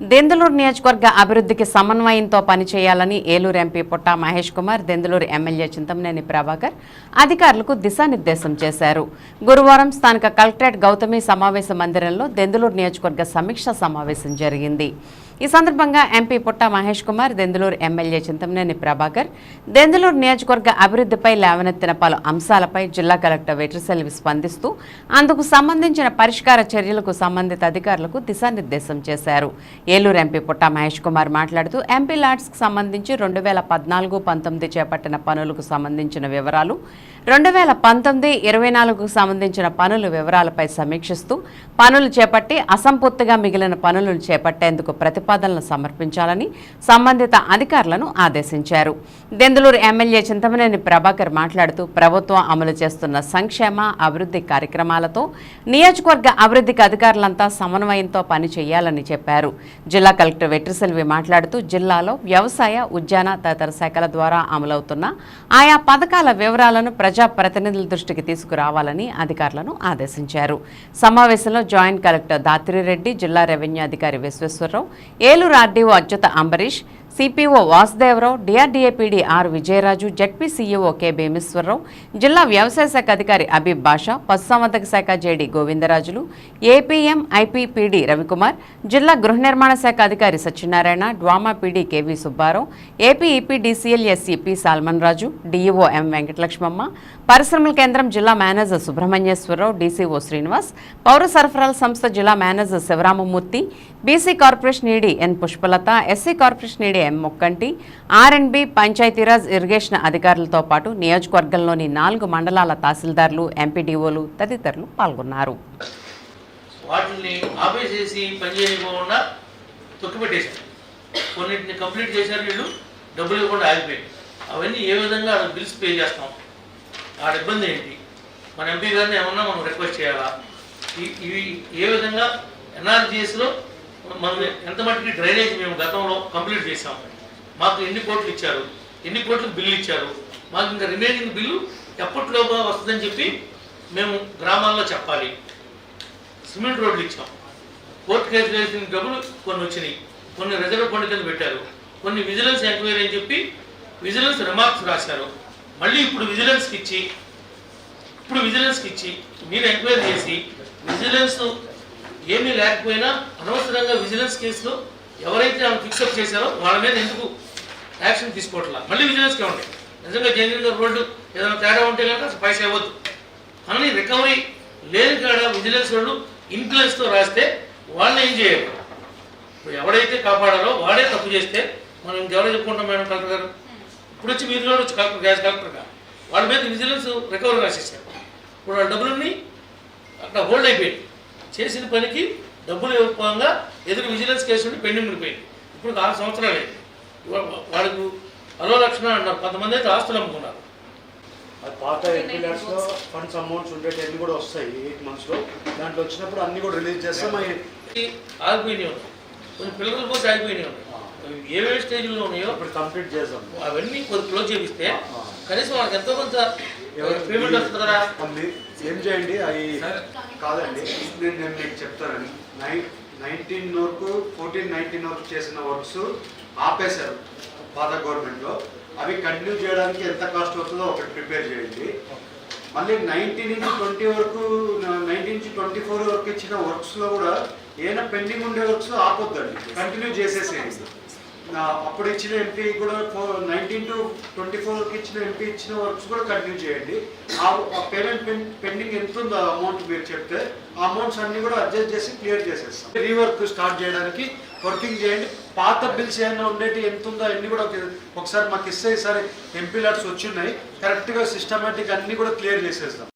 దెందులూరు నియోజకవర్గ అభివృద్ధికి సమన్వయంతో పనిచేయాలని ఏలూరు ఎంపీ పుట్ట మహేష్ కుమార్ దెందులూరు ఎమ్మెల్యే చింతమనేని ప్రభాకర్ అధికారులకు దిశానిర్దేశం చేశారు. గురువారం స్థానిక కలెక్టరేట్ గౌతమి సమావేశ మందిరంలో దెందులూరు నియోజకవర్గ సమీక్ష సమావేశం జరిగింది. ఈ సందర్భంగా ఎంపీ పుట్ట మహేష్ కుమార్ దెందులూరు ఎమ్మెల్యే చింతమనేని ప్రభాకర్ దెందులూరు నియోజకవర్గ అభివృద్ధిపై లేవనెత్తిన పలు అంశాలపై జిల్లా కలెక్టర్ వెట్రసెల్వి స్పందిస్తూ అందుకు సంబంధించిన పరిష్కార చర్యలకు సంబంధిత అధికారులకు దిశానిర్దేశం చేశారు. ఏలూరు ఎంపీ పుట్ట మహేష్ కుమార్ మాట్లాడుతూ ఎంపీ ల్యాడ్స్కి సంబంధించి రెండు వేల పద్నాలుగు పంతొమ్మిది చేపట్టిన పనులకు సంబంధించిన వివరాలు రెండు వేల పంతొమ్మిది ఇరవై నాలుగుకు సంబంధించిన పనుల వివరాలపై సమీక్షిస్తూ పనులు చేపట్టి అసంపూర్తిగా మిగిలిన పనులను చేపట్టేందుకు ప్రతి ప్రతిపాదనలు సమర్పించాలని సంబంధిత అధికారులను ఆదేశించారు. దెందులూరు ఎమ్మెల్యే చింతమనేని ప్రభాకర్ మాట్లాడుతూ ప్రభుత్వం అమలు చేస్తున్న సంక్షేమ అభివృద్ధి కార్యక్రమాలతో నియోజకవర్గ అభివృద్ధికి అధికారులంతా సమన్వయంతో పనిచేయాలని చెప్పారు. జిల్లా కలెక్టర్ వెట్రిసెల్వి మాట్లాడుతూ జిల్లాలో వ్యవసాయ ఉద్యాన తదితర శాఖల ద్వారా అమలవుతున్న ఆయా పథకాల వివరాలను ప్రజాప్రతినిధుల దృష్టికి తీసుకురావాలని అధికారులను ఆదేశించారు. సమావేశంలో జాయింట్ కలెక్టర్ దాత్రిరెడ్డి జిల్లా రెవెన్యూ అధికారి Visweswararao Eluru RDO Achyuta Ambarish CPO Vasudevarao DRDA PD R Vijayaraju ZP CEO K Bheemeswararao జిల్లా వ్యవసాయ శాఖ అధికారి అబీబ్ బాషా పశుసంవర్ధక శాఖ JD Govindarajulu APM IPPD Ravikumar జిల్లా గృహ నిర్మాణ శాఖ అధికారి Satyanarayana DWAMA PD K V Subbarao AP P Salman Raju DEO M Venkatalakshmamma పరిశ్రమల కేంద్రం జిల్లా మేనేజర్ సుబ్రహ్మణ్యేశ్వరరావు డీసీఓ శ్రీనివాస్ పౌర సరఫరాల సంస్థ జిల్లా manager Sivaramamurthy BC corporation ED N Pushpalatha SC corporation ED M Mokkanti R and B Panchayati Raj irrigation అధికారులతో పాటు నియోజకవర్గంలోని నాలుగు మండలాల తహసీల్దార్లు ఎంపీడీఓలు తదితరులు పాల్గొన్నారు. వాటిని ఆపేసేసి పని తొక్కిపెట్టేశారు కొన్నిటిని కంప్లీట్ చేశారు వీళ్ళు డబ్బులు ఇవ్వకుండా ఆగిపోయాయి అవన్నీ ఏ విధంగా బిల్స్ పే చేస్తాం? ఆడ ఇబ్బంది ఏంటి? మన ఎంపీ గారిని ఏమన్నా మనం రిక్వెస్ట్ చేయాలా? ఇవి ఏ విధంగా ఎన్ఆర్జీఎస్లో మనం ఎంత మట్టుకి డ్రైనేజ్ మేము గతంలో కంప్లీట్ చేసాం మాకు ఎన్ని కోట్లు ఇచ్చారు? ఎన్ని కోట్లు బిల్లు ఇచ్చారు? మాకు ఇంకా రిమైనింగ్ బిల్లు ఎప్పటిలోగా వస్తుందని చెప్పి మేము గ్రామాల్లో చెప్పాలి. సిమెంట్ రోడ్లు ఇచ్చాం. కోర్టు కేసు వేసిన డబ్బులు కొన్ని వచ్చినాయి. కొన్ని రిజర్వ్ ఫండ్ కింద పెట్టారు. కొన్ని విజిలెన్స్ ఎంక్వైరీ అని చెప్పి విజిలెన్స్ రిమార్క్స్ రాశారు. మళ్ళీ ఇప్పుడు విజిలెన్స్కి ఇచ్చి ఇప్పుడు విజిలెన్స్కి ఇచ్చి మీరు ఎంక్వైరీ చేసి విజిలెన్స్ ఏమీ లేకపోయినా అనవసరంగా విజిలెన్స్ కేసులో ఎవరైతే ఆమె ఫిక్సప్ చేశారో వాళ్ళ మీద ఎందుకు యాక్షన్ తీసుకోవట్లా? మళ్ళీ విజిలెన్స్కే ఉండే నిజంగా జెన్యున్గా రోడ్డు ఏదైనా తేడా ఉంటే కనుక అసలు పైసా ఇవ్వద్దు. కానీ రికవరీ లేని కాడ విజిలెన్స్ వాళ్ళు ఇన్ఫ్లుయెన్స్తో రాస్తే వాళ్ళని ఏం చేయాలి ఇప్పుడు ఎవడైతే కాపాడాలో వాడే తప్పు చేస్తే మనం ఇంకెవరో చెప్పుకుంటాం మేడం కలెక్టర్ గారు? ఇప్పుడు వచ్చి మీరులో వచ్చి కలెక్టర్ గ్యాస్ కలెక్టర్గా వాళ్ళ మీద విజిలెన్స్ రికవరీ రాసేసారు. ఇప్పుడు వాళ్ళ డబ్బులన్నీ అక్కడ హోల్డ్ అయిపోయింది. చేసిన పనికి డబ్బులు ఇవ్వకపోగా ఎదురు విజిలెన్స్ కేసు ఉండి పెండింగ్ ఉండిపోయింది. ఇప్పుడు ఆరు సంవత్సరాలు అయింది. వాళ్ళకు అలో లక్షణ అన్నారు. కొంతమంది అయితే ఆస్తులు అమ్ముకున్నారు. అది పాత ఎంపీలర్స్లో ఫండ్స్ అమౌంట్స్ ఉండేటన్ని కూడా వస్తాయి ఎయిట్ మంత్స్లో. దాంట్లో వచ్చినప్పుడు అన్ని కూడా రిలీజ్ చేస్తాం ఆగిపోయినాయి ఉన్నాయి కొన్ని పిల్లలు పోతే ఆగిపోయినాయి ఉన్నాయి ఏవే స్టేజ్లో ఉన్నాయో ఇప్పుడు కంప్లీట్ చేద్దాం. అవన్నీ కొద్ది క్లోజ్ చేపిస్తే కనీసం వాళ్ళకి ఎంతో కొంత పేమెంట్ వస్తుంది ఏం చేయండి? అవి కాదండి. నేను నేను మీకు చెప్తానండి. నైన్ నైన్టీన్ వరకు ఫోర్టీన్ నైన్టీన్ వరకు చేసిన వర్క్స్ ఆపేశారు పాత గవర్నమెంట్లో. అవి కంటిన్యూ చేయడానికి ఎంత కాస్ట్ అవుతుందో ఒకటి ప్రిపేర్ చేయండి. మళ్ళీ నైన్టీన్ నుంచి ట్వంటీ వరకు నైన్టీన్ నుంచి ట్వంటీ ఫోర్ వరకు ఇచ్చిన వర్క్స్లో కూడా ఏమైనా పెండింగ్ ఉండే వర్క్స్ ఆపొద్దండి. కంటిన్యూ చేసేసేయండి. అప్పుడు ఇచ్చిన ఎంపీ కూడా నైన్టీన్ టు ట్వంటీ ఫోర్కి ఇచ్చిన ఎంపీ ఇచ్చిన వర్క్స్ కూడా కంటిన్యూ చేయండి. ఆ పేమెంట్ పెండింగ్ ఎంత ఉందో అమౌంట్ మీరు చెప్తే ఆ అమౌంట్స్ అన్ని కూడా అడ్జస్ట్ చేసి క్లియర్ చేసేస్తాం. రీవర్క్ స్టార్ట్ చేయడానికి వర్కింగ్ చేయండి. పాత బిల్స్ ఏమైనా ఉండేటి ఎంత ఉందో అన్ని కూడా ఒక- ఒకసారి మాకు ఇస్తే ఈసారి ఎంపీ లాట్స్ వచ్చి ఉన్నాయి కరెక్ట్గా సిస్టమేటిక్ అన్ని కూడా క్లియర్ చేసేస్తాం.